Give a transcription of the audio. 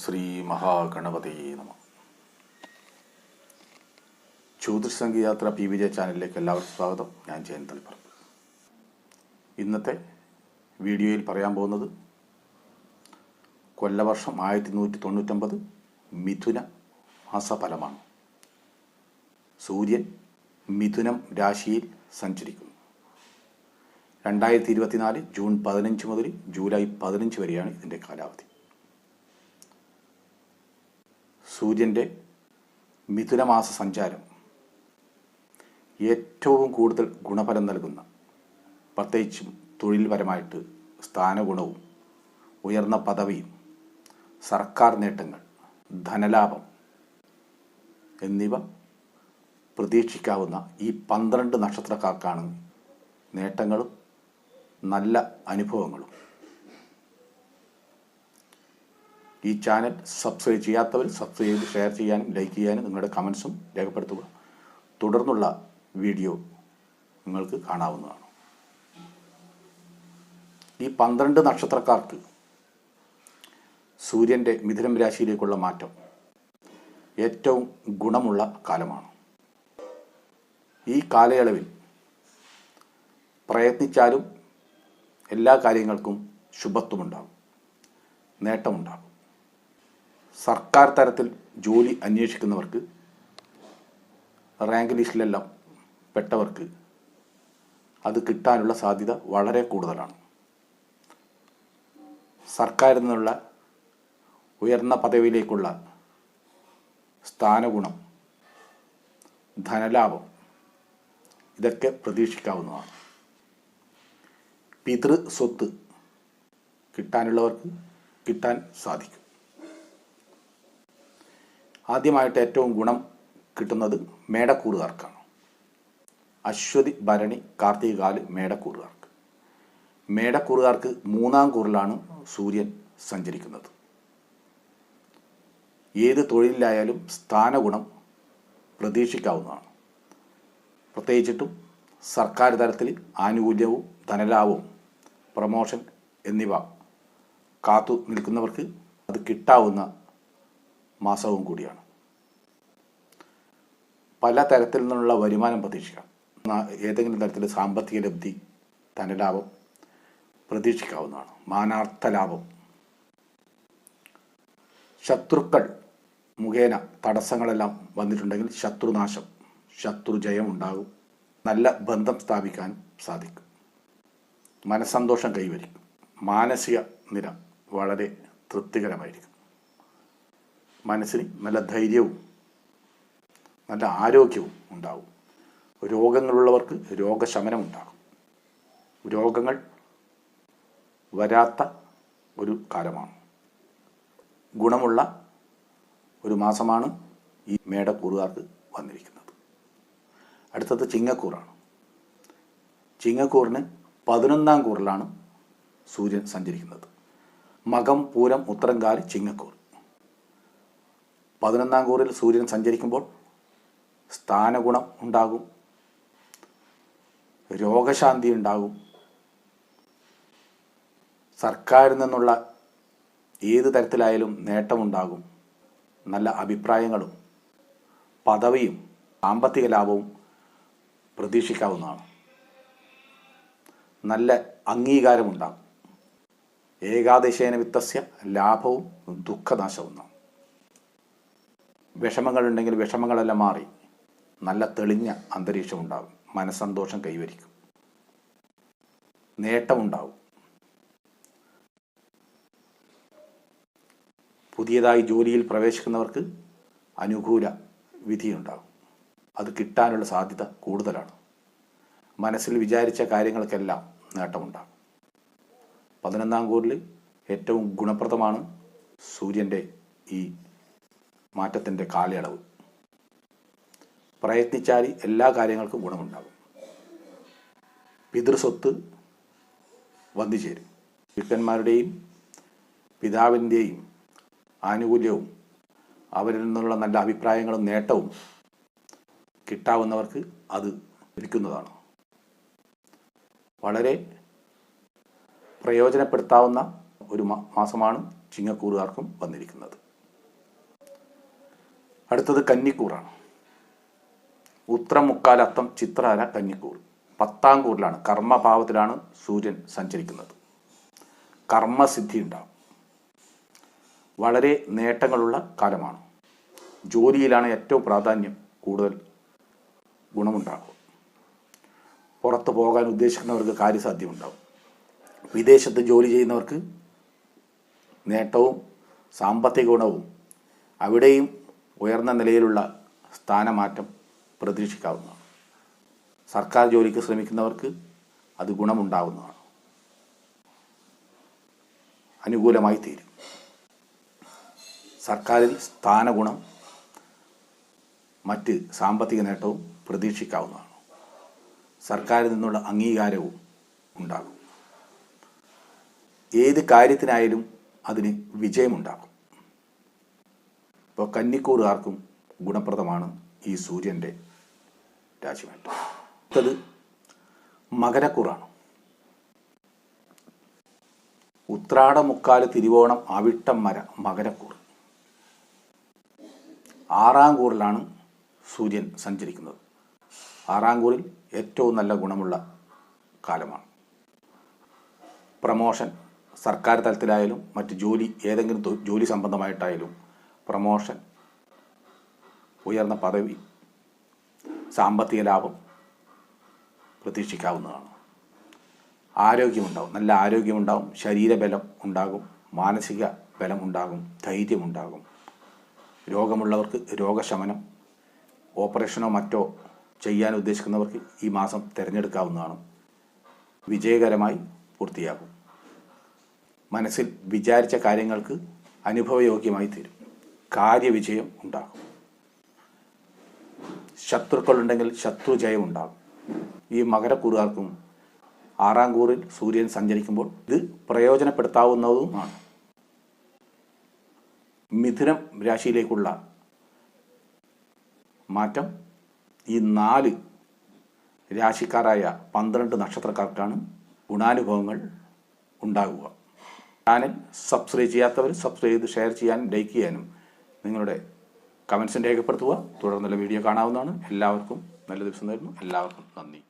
ശ്രീ മഹാഗണപതി നമ. ജ്യോതിഷ് സംഗീയാത്ര പി വിജയ ചാനലിലേക്ക് എല്ലാവർക്കും സ്വാഗതം. ഞാൻ ജയൻ തളിപ്പറമ്പ്. ഇന്നത്തെ വീഡിയോയിൽ പറയാൻ പോകുന്നത് കൊല്ലവർഷം ആയിരത്തി നൂറ്റി തൊണ്ണൂറ്റൊമ്പത് മിഥുന മാസഫലമാണ്. സൂര്യൻ മിഥുനം രാശിയിൽ സഞ്ചരിക്കുന്നു. രണ്ടായിരത്തി ഇരുപത്തിനാല് ജൂൺ പതിനഞ്ച് മുതൽ ജൂലൈ പതിനഞ്ച് വരെയാണ് ഇതിന്റെ കാലാവധി. സൂര്യന്റെ മിഥുനമാസ സഞ്ചാരം ഏറ്റവും കൂടുതൽ ഗുണഫലം നൽകുന്ന പ്രത്യേകിച്ചും തൊഴിൽപരമായിട്ട് സ്ഥാനഗുണവും ഉയർന്ന പദവിയും സർക്കാർ നേട്ടങ്ങൾ ധനലാഭം എന്നിവ പ്രതീക്ഷിക്കാവുന്ന ഈ പന്ത്രണ്ട് നക്ഷത്രക്കാർക്കാണ് നേട്ടങ്ങളും നല്ല അനുഭവങ്ങളും. ഈ ചാനൽ സബ്സ്ക്രൈബ് ചെയ്യാത്തവർ സബ്സ്ക്രൈബ് ചെയ്ത് ഷെയർ ചെയ്യാനും ലൈക്ക് ചെയ്യാനും നിങ്ങളുടെ കമൻസും രേഖപ്പെടുത്തുക. തുടർന്നുള്ള വീഡിയോ നിങ്ങൾക്ക് കാണാവുന്നതാണ്. ഈ പന്ത്രണ്ട് നക്ഷത്രക്കാർക്ക് സൂര്യന്റെ മിഥുനം രാശിയിലേക്കുള്ള മാറ്റം ഏറ്റവും ഗുണമുള്ള കാലമാണ്. ഈ കാലയളവിൽ പ്രയത്നിച്ചാലും എല്ലാ കാര്യങ്ങൾക്കും ശുഭത്വമുണ്ടാകും നേട്ടമുണ്ടാകും. സർക്കാർ തലത്തിൽ ജോലി അന്വേഷിക്കുന്നവർക്ക് റാങ്ക് ലിസ്റ്റിലെല്ലാം പെട്ടവർക്ക് അത് കിട്ടാനുള്ള സാധ്യത വളരെ കൂടുതലാണ്. സർക്കാരിൽ നിന്നുള്ള ഉയർന്ന പദവിയിലേക്കുള്ള സ്ഥാനഗുണം ധനലാഭം ഇതൊക്കെ പ്രതീക്ഷിക്കാവുന്നതാണ്. പിതൃ സ്വത്ത് കിട്ടാനുള്ളവർക്ക് കിട്ടാൻ സാധിക്കും. ആദ്യമായിട്ട് ഏറ്റവും ഗുണം കിട്ടുന്നത് മേടക്കൂറുകാർക്കാണ്. അശ്വതി ഭരണി കാർത്തികാൽ മേടക്കൂറുകാർക്ക്. മേടക്കൂറുകാർക്ക് മൂന്നാം കൂറിലാണ് സൂര്യൻ സഞ്ചരിക്കുന്നത്. ഏത് തൊഴിലിലായാലും സ്ഥാനഗുണം പ്രതീക്ഷിക്കാവുന്നതാണ്. പ്രത്യേകിച്ചിട്ടും സർക്കാർ തലത്തിൽ ആനുകൂല്യവും ധനലാഭവും പ്രമോഷൻ എന്നിവ കാത്തു നിൽക്കുന്നവർക്ക് അത് കിട്ടാവുന്ന മാസവും കൂടിയാണ്. പല തരത്തിൽ നിന്നുള്ള വരുമാനം പ്രതീക്ഷിക്കാം. ഏതെങ്കിലും തരത്തിൽ സാമ്പത്തിക ലബ്ധി ധനലാഭം പ്രതീക്ഷിക്കാവുന്നതാണ്. മാനാർത്ഥ ലാഭം. ശത്രുക്കൾ മുഖേന തടസ്സങ്ങളെല്ലാം വന്നിട്ടുണ്ടെങ്കിൽ ശത്രുനാശം ശത്രുജയം ഉണ്ടാകും. നല്ല ബന്ധം സ്ഥാപിക്കാൻ സാധിക്കും. മനസ്സന്തോഷം കൈവരിക്കും. മാനസിക നില വളരെ തൃപ്തികരമായിരിക്കും. മനസ്സിന് നല്ല ധൈര്യവും നല്ല ആരോഗ്യവും ഉണ്ടാവും. രോഗങ്ങളുള്ളവർക്ക് രോഗശമനം ഉണ്ടാകും. രോഗങ്ങൾ വരാത്ത ഒരു കാലമാണ്. ഗുണമുള്ള ഒരു മാസമാണ് ഈ മേടക്കൂറുകാർക്ക് വന്നിരിക്കുന്നത്. അടുത്തത് ചിങ്ങക്കൂറാണ്. ചിങ്ങക്കൂറിന് പതിനൊന്നാം കൂറിലാണ് സൂര്യൻ സഞ്ചരിക്കുന്നത്. മകം പൂരം ഉത്തരം കാൽ ചിങ്ങക്കൂർ. പതിനൊന്നാം കൂറിൽ സൂര്യൻ സഞ്ചരിക്കുമ്പോൾ സ്ഥാനഗുണം ഉണ്ടാകും. രോഗശാന്തി ഉണ്ടാകും. സർക്കാരിൽ നിന്നുള്ള ഏത് തരത്തിലായാലും നേട്ടമുണ്ടാകും. നല്ല അഭിപ്രായങ്ങളും പദവിയും സാമ്പത്തിക ലാഭവും പ്രതീക്ഷിക്കാവുന്നതാണ്. നല്ല അംഗീകാരമുണ്ടാകും. ഏകാദശേന വിത്തസ്യ ലാഭവും ദുഃഖനാശവും വിഷമങ്ങളുണ്ടെങ്കിൽ വിഷമങ്ങളെല്ലാം മാറി. നല്ല തെളിഞ്ഞ അന്തരീക്ഷം ഉണ്ടാകും മനസ്സന്തോഷം കൈവരിക്കും. നേട്ടമുണ്ടാവും. പുതിയതായി ജോലിയിൽ പ്രവേശിക്കുന്നവർക്ക് അനുകൂല വിധിയുണ്ടാകും അത് കിട്ടാനുള്ള സാധ്യത കൂടുതലാണ്. മനസ്സിൽ വിചാരിച്ച കാര്യങ്ങൾക്കെല്ലാം നേട്ടമുണ്ടാകും പതിനൊന്നാം കൂറിൽ ഏറ്റവും ഗുണപ്രദമാണ് സൂര്യന്റെ ഈ മാറ്റത്തിന്റെ കാലയളവ്. പ്രയത്നിച്ചാൽ എല്ലാ കാര്യങ്ങൾക്കും ഗുണമുണ്ടാകും. പിതൃസ്വത്ത് വന്നു ചേരും പിക്കന്മാരുടെയും പിതാവിന്റെയും ആനുകൂല്യവും അവരിൽ നിന്നുള്ള നല്ല അഭിപ്രായങ്ങളും നേട്ടവും കിട്ടാവുന്നവർക്ക് അത് ലഭിക്കുന്നതാണ്. വളരെ പ്രയോജനപ്പെടുത്താവുന്ന ഒരു മാസമാണ് ചിങ്ങക്കൂറുകാർക്കും വന്നിരിക്കുന്നത്. അടുത്തത് കന്നിക്കൂറാണ്. ഉത്രം അത്തം ചിത്രാല കന്നിക്കൂർ പത്താം കൂറിലാണ് കർമ്മഭാവത്തിലാണ് സൂര്യൻ സഞ്ചരിക്കുന്നത്. കർമ്മസിദ്ധി ഉണ്ടാവും വളരെ നേട്ടങ്ങളുള്ള കാലമാണ്. ജോലിയിലാണ് ഏറ്റവും പ്രാധാന്യം കൂടുതൽ ഗുണമുണ്ടാകും പുറത്ത് പോകാൻ ഉദ്ദേശിക്കുന്നവർക്ക് കാര്യസാധ്യമുണ്ടാവും. വിദേശത്ത് ജോലി ചെയ്യുന്നവർക്ക് നേട്ടവും സാമ്പത്തിക ഗുണവും അവിടെയും ഉയർന്ന നിലയിലുള്ള സ്ഥാനമാറ്റം പ്രതീക്ഷിക്കാവുന്നതാണ്. സർക്കാർ ജോലിക്ക് ശ്രമിക്കുന്നവർക്ക് അത് ഗുണമുണ്ടാവുന്നതാണ്. അനുകൂലമായി തീരും. സർക്കാരിൽ സ്ഥാനഗുണം മറ്റ് സാമ്പത്തിക നേട്ടവും പ്രതീക്ഷിക്കാവുന്നതാണ്. സർക്കാരിൽ നിന്നുള്ള അംഗീകാരവും ഉണ്ടാകും. ഏത് കാര്യത്തിനായാലും അതിന് വിജയമുണ്ടാകും. ഇപ്പോൾ കന്നിക്കൂറുകാർക്കും ഗുണപ്രദമാണ് ഈ സൂര്യന്റെ രാശിമാറ്റം അടുത്തത് മകരക്കൂറാണ്. ഉത്രാട മുക്കാൽ തിരുവോണം അവിട്ടം മര മകരക്കൂർ. ആറാം കൂറിലാണ് സൂര്യൻ സഞ്ചരിക്കുന്നത്. ആറാം കൂറിൽ ഏറ്റവും നല്ല ഗുണമുള്ള കാലമാണ്. പ്രമോഷൻ സർക്കാർ തലത്തിലായാലും മറ്റ് ജോലി ഏതെങ്കിലും ജോലി സംബന്ധമായിട്ടായാലും പ്രമോഷൻ ഉയർന്ന പദവി സാമ്പത്തിക ലാഭം പ്രതീക്ഷിക്കാവുന്നതാണ്. ആരോഗ്യമുണ്ടാവും നല്ല ആരോഗ്യമുണ്ടാവും ശരീരബലം ഉണ്ടാകും മാനസിക ബലം ഉണ്ടാകും ധൈര്യമുണ്ടാകും രോഗമുള്ളവർക്ക് രോഗശമനം ഓപ്പറേഷനോ മറ്റോ ചെയ്യാൻ ഉദ്ദേശിക്കുന്നവർക്ക് ഈ മാസം തിരഞ്ഞെടുക്കാവുന്നതാണ്. വിജയകരമായി പൂർത്തിയാകും. മനസ്സിൽ വിചാരിച്ച കാര്യങ്ങൾക്ക് അനുഭവയോഗ്യമായി തീരും. കാര്യവിജയം ഉണ്ടാകും. ശത്രുക്കളുണ്ടെങ്കിൽ ശത്രുജയം ഉണ്ടാകും ഈ മകരക്കൂറുകാർക്കും ആറാം കൂറിൽ സൂര്യൻ സഞ്ചരിക്കുമ്പോൾ ഇത് പ്രയോജനപ്പെടുത്താവുന്നതുമാണ്. മിഥുനം രാശിയിലേക്കുള്ള മാറ്റം ഈ നാല് രാശിക്കാരായ പന്ത്രണ്ട് നക്ഷത്രക്കാർക്കാണ് ഗുണാനുഭവങ്ങൾ ഉണ്ടാകുക ചാനൽ സബ്സ്ക്രൈബ് ചെയ്യാത്തവർ സബ്സ്ക്രൈബ് ചെയ്ത് ഷെയർ ചെയ്യാനും ലൈക്ക് ചെയ്യാനും നിങ്ങളുടെ കമൻസും രേഖപ്പെടുത്തുക. തുടർന്നുള്ള വീഡിയോ കാണാവുന്നതാണ്. എല്ലാവർക്കും നല്ല ദിവസം നേരുന്നു എല്ലാവർക്കും നന്ദി.